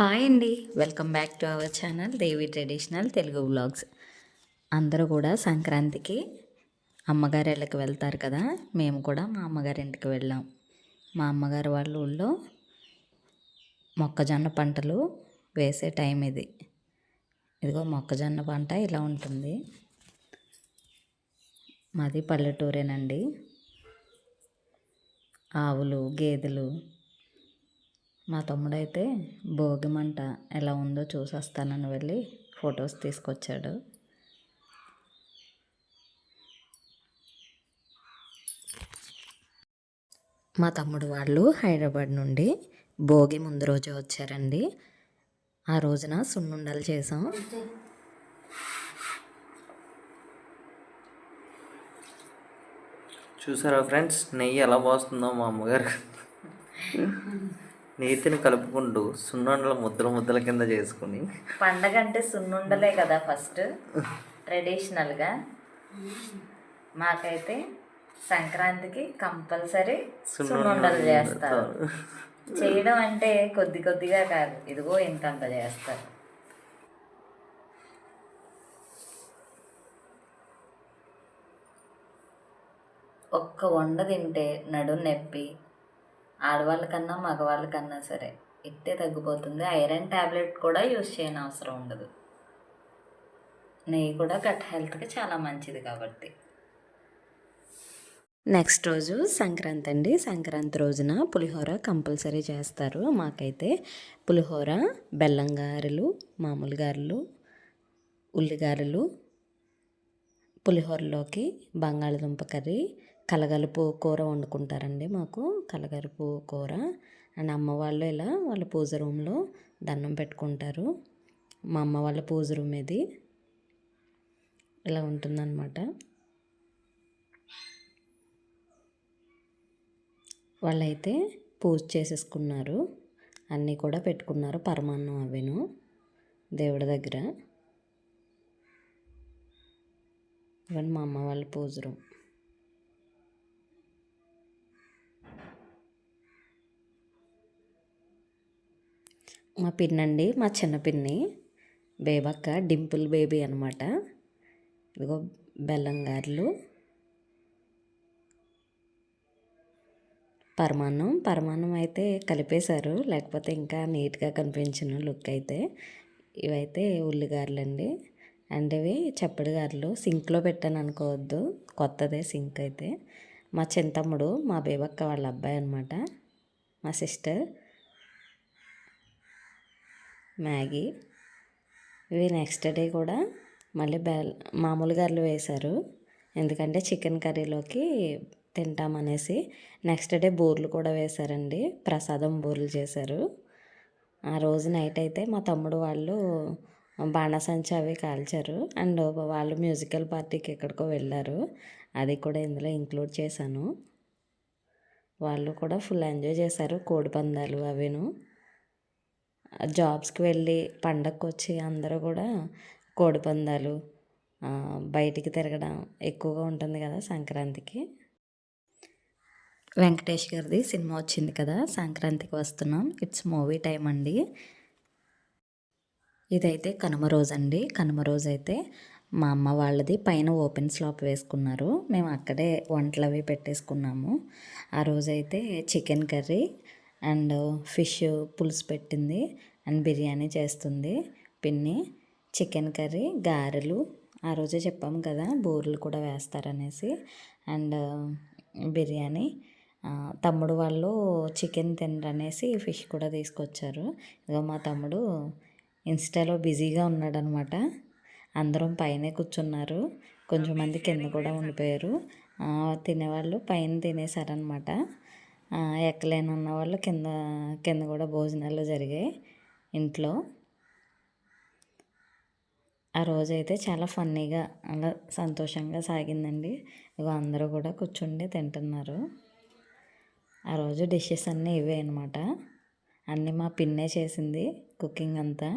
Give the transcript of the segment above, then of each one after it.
Hi అండి. Welcome back to our channel Devi traditional Telugu vlogs. అందరూ కూడా సంక్రాంతికి అమ్మగారి ఇళ్ళకి వెళ్తారు కదా మేము కూడా మా అమ్మగారి ఇంటికి వెళ్ళాం. మా అమ్మగారు వాళ్ళ ఊళ్ళో మొక్కజొన్న పంటలు వేసే టైం ఇది. ఇదిగో మొక్కజొన్న పంట ఇలా ఉంటుంది. మాది పల్లెటూరేనండి. ఆవులు గేదెలు మా తమ్ముడైతే భోగి మంట ఎలా ఉందో చూసొస్తానని వెళ్ళి ఫొటోస్ తీసుకొచ్చాడు. మా తమ్ముడు వాళ్ళు హైదరాబాద్ నుండి భోగి ముందు రోజు వచ్చారండి. ఆ రోజున సున్నుండలు చేసాం. చూసారా ఫ్రెండ్స్? నెయ్యి ఎలా పోస్తుందో మా అమ్మగారు. నేతిని కలుపుకుంటూ సున్నుండల ముద్దల ముద్దల కింద చేసుకుని పండగ అంటే సున్నుండలే కదా ఫస్ట్ ట్రెడిషనల్గా మాకైతే సంక్రాంతికి కంపల్సరీ సున్నుండలు చేస్తారు. చేయడం అంటే కొద్ది కొద్దిగా కాదు. ఇదిగో ఇంతంత చేస్తారు. ఒక్క వండ తింటే నడుం నొప్పి ఆడవాళ్ళకన్నా మగవాళ్ళకన్నా సరే ఇట్టే తగ్గిపోతుంది. ఐరన్ ట్యాబ్లెట్ కూడా యూస్ చేయని అవసరం ఉండదు. నెయ్యి కూడా గట్ హెల్త్కి చాలా మంచిది కాబట్టి. నెక్స్ట్ రోజు సంక్రాంతి అండి. సంక్రాంతి రోజున పులిహోర కంపల్సరీ చేస్తారు. మాకైతే పులిహోర బెల్లం గారెలు మామూలు గారెలు ఉల్లిగారెలు పులిహోరలోకి బంగాళదుంప కర్రీ కలగలుపు కూర వండుకుంటారండి మాకు. కలగలుపు కూర. అండ్ అమ్మ వాళ్ళు ఇలా వాళ్ళ పూజ రూమ్లో దండం పెట్టుకుంటారు. మా అమ్మ వాళ్ళ పూజ రూమ్ ఇది. ఇలా ఉంటుందన్నమాట. వాళ్ళైతే పూజ చేసేసుకున్నారు. అన్నీ కూడా పెట్టుకున్నారు పరమాన్నం అవిను దేవుడి దగ్గర. ఇవన్నీ మా అమ్మ వాళ్ళ పూజ రూమ్. మా పిన్నండి మా చిన్న పిన్ని బేబక్క డింపుల్ బేబీ అనమాట ఇదిగో బెల్లం గారెలు. పరమాన్నం పరమాన్నం అయితే కలిపేశారు లేకపోతే ఇంకా నీట్గా కనిపించిన లుక్ అయితే. ఇవైతే ఉల్లిగారులు అండి అండ్ ఇవి చప్పడి గారెలు. సింక్లో పెట్టాను అనుకోవద్దు కొత్తదే సింక్ అయితే. మా చింతమ్ముడు మా బేబక్క వాళ్ళ అబ్బాయి అనమాట మా సిస్టర్. మ్యాగీ. ఇవి నెక్స్ట్ డే కూడా మళ్ళీ బెల్ మామూలు గారెలు వేశారు. ఎందుకంటే చికెన్ కర్రీలోకి తింటామనేసి నెక్స్ట్ డే బూర్లు కూడా వేశారండి. ప్రసాదం బూర్లు చేశారు. ఆ రోజు నైట్ అయితే మా తమ్ముడు వాళ్ళు బాణసంచి అవి కాల్చారు. అండ్ వాళ్ళు మ్యూజికల్ పార్టీకి ఎక్కడికో వెళ్ళారు. అది కూడా ఇందులో ఇంక్లూడ్ చేశాను. వాళ్ళు కూడా ఫుల్ ఎంజాయ్ చేశారు కోడి పందాలు అవిను. జాబ్స్కి వెళ్ళి పండగకు వచ్చి అందరూ కూడా కోడిపందాలు బయటికి తిరగడం ఎక్కువగా ఉంటుంది కదా సంక్రాంతికి. వెంకటేష్ గారిది సినిమా వచ్చింది కదా సంక్రాంతికి వస్తున్నాం. ఇట్స్ మూవీ టైం అండి. ఇదైతే కనుమ రోజు అండి. కనుమ రోజు అయితే మా అమ్మ వాళ్ళది పైన ఓపెన్ స్లాప్ వేసుకున్నారు. మేము అక్కడే వంటలు అవి పెట్టేసుకున్నాము. ఆ రోజైతే చికెన్ కర్రీ అండ్ ఫిష్ పులుసు పెట్టింది అండ్ బిర్యానీ చేస్తుంది. పిన్ని చికెన్ కర్రీ గారెలు. ఆ రోజే చెప్పాము కదా బూరెలు కూడా వేస్తారనేసి. అండ్ బిర్యానీ. తమ్ముడు వాళ్ళు చికెన్ తినరనేసి ఫిష్ కూడా తీసుకొచ్చారు. ఇదిగో మా తమ్ముడు ఇన్స్టాలో బిజీగా ఉన్నాడనమాట. అందరం పైనే కూర్చున్నారు. కొంచెం మంది కింద కూడా ఉండిపోయారు. తినేవాళ్ళు పైన తినేసారనమాట ఎక్కలేని ఉన్న వాళ్ళు కింద కింద కూడా భోజనాలు జరిగాయి ఇంట్లో. ఆ రోజైతే చాలా ఫన్నీగా అలా సంతోషంగా సాగిందండి. ఇగో అందరూ కూడా కూర్చుండి తింటున్నారు. ఆ రోజు డిషెస్ అన్నీ ఇవే అనమాట అన్నీ మా పిన్నే చేసింది కుకింగ్ అంతా.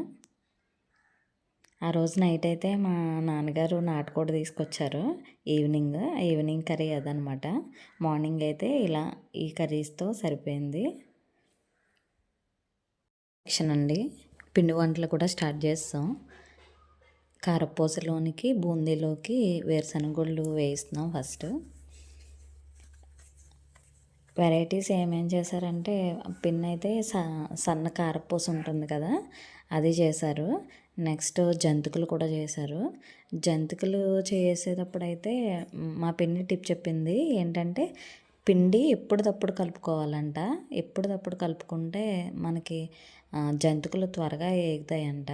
ఆ రోజు నైట్ అయితే మా నాన్నగారు నాటుకోడి తీసుకొచ్చారు. ఈవినింగ్ ఈవినింగ్ కర్రీ అదనమాట. మార్నింగ్ అయితే ఇలా ఈ కర్రీస్తో సరిపోయింది. సెక్షన్ అండి పిండి వంటలు కూడా స్టార్ట్ చేస్తాం. కారపూసలోనికి బూందీలోకి వేరుశనగగుళ్ళు వేయిస్తున్నాం ఫస్ట్. వెరైటీస్ ఏమేం చేశారంటే పిన్ అయితే స సన్న కారపూస ఉంటుంది కదా అది చేశారు. నెక్స్ట్ జంతికలు కూడా చేశారు. జంతికలు చేసేటప్పుడు అయితే మా పిన్ని టిప్ చెప్పింది ఏంటంటే పిండి ఎప్పటిదప్పుడు కలుపుకోవాలంట. ఎప్పటిదప్పుడు కలుపుకుంటే మనకి జంతికలు త్వరగా ఎగుతాయంట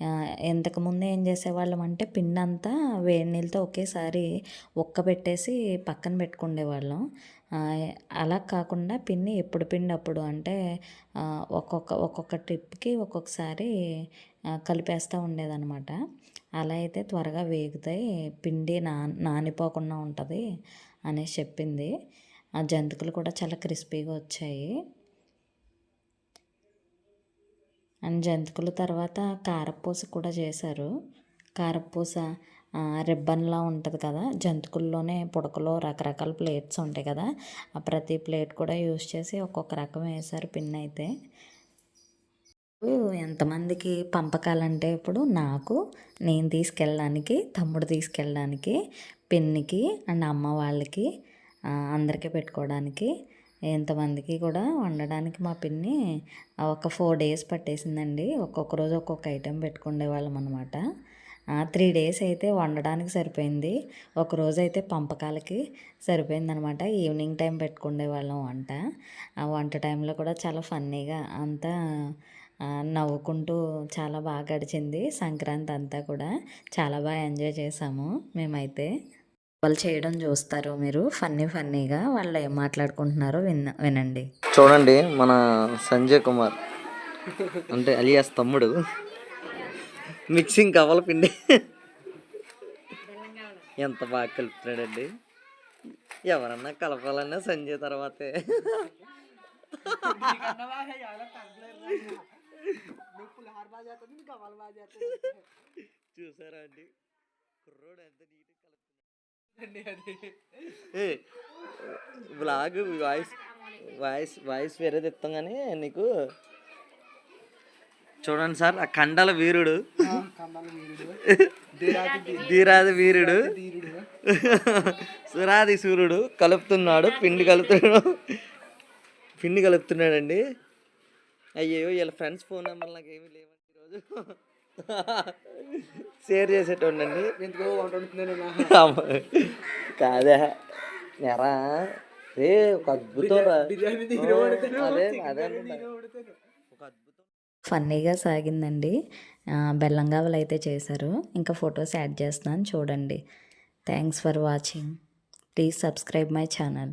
ఆ, ఇంతకుముందు ఏం చేసేవాళ్ళం అంటే పిండి అంతా వేడి నీళ్ళతో ఒకేసారి ఒక్క పెట్టేసి పక్కన పెట్టుకునేవాళ్ళం అలా కాకుండా పిన్ని ఎప్పుడు పిండి అప్పుడు అంటే ఒక్కొక్క ఒక్కొక్క ట్రిప్కి ఒక్కొక్కసారి కలిపేస్తూ ఉండేదన్నమాట. అలా అయితే త్వరగా వేగుతాయి పిండి నా నానిపోకుండా ఉంటుంది అనేసి చెప్పింది. ఆ జంతికలు కూడా చాలా క్రిస్పీగా వచ్చాయి. అండ్ జంతికల తర్వాత కారపూస కూడా చేశారు. కారపూస రిబ్బన్లా ఉంటుంది కదా జంతికల్లోనే పుడకలో రకరకాల ప్లేట్స్ ఉంటాయి కదా ఆ ప్రతి ప్లేట్ కూడా యూస్ చేసి ఒక్కొక్క రకం వేశారు పిన్ అయితే. ఎంతమందికి పంపకాలంటే ఇప్పుడు నాకు నేను తీసుకెళ్ళడానికి తమ్ముడు తీసుకెళ్ళడానికి పిన్నికి అండ్ అమ్మ వాళ్ళకి అందరికీ పెట్టుకోవడానికి ఎంతమందికి కూడా వండడానికి మా పిన్ని ఒక ఫోర్ డేస్ పట్టేసిందండి. ఒక్కొక్క రోజు ఒక్కొక్క ఐటెం పెట్టుకునే వాళ్ళం అనమాట త్రీ డేస్ అయితే వండడానికి సరిపోయింది. ఒకరోజు అయితే పంపకాలకి సరిపోయింది అనమాట ఈవినింగ్ టైం పెట్టుకునే వాళ్ళం వంట. ఆ వంట టైంలో కూడా చాలా ఫన్నీగా అంతా నవ్వుకుంటూ చాలా బాగా గడిచింది. సంక్రాంతి అంతా కూడా చాలా బాగా ఎంజాయ్ చేసాము మేమైతే. వాళ్ళు చేయడం చూస్తారు మీరు. ఫన్నీ ఫన్నీగా వాళ్ళు ఏం మాట్లాడుకుంటున్నారో విన్న వినండి. చూడండి మన సంజయ్ కుమార్. అంటే అలియాస్ తమ్ముడు. మిక్సింగ్ కవల పిండి. ఎంత బాగా కలుపుతున్నాడండి. ఎవరన్నా కలపాలన్నా సంజయ్ తర్వాతే. చూసారా అండి? కుర్రోడు ఎంత neat blog voice voice voice వేరేది ఇస్తాం కానీ నీకు చూడండి సార్ ఆ కండల వీరుడు. ధీరాది వీరుడు. సురాది సూర్యుడు కలుపుతున్నాడు పిండి కలుపుతున్నాడు. పిండి కలుపుతున్నాడండి. అయ్యో వీళ్ళ ఫ్రెండ్స్ ఫోన్ నెంబర్ నాకు ఏమీ లేవండి ఈరోజు. షేర్ చేసేటోండండి. కాదే. ఎరా. రే ఒక అద్భుతం రా. అదే అదే. ఒక అద్భుతం ఫన్నీగా సాగిందండి. బెల్లం గావలు అయితే చేశారు. ఇంకా ఫొటోస్ యాడ్ చేస్తున్నాను చూడండి. Thanks for watching. Please subscribe my channel.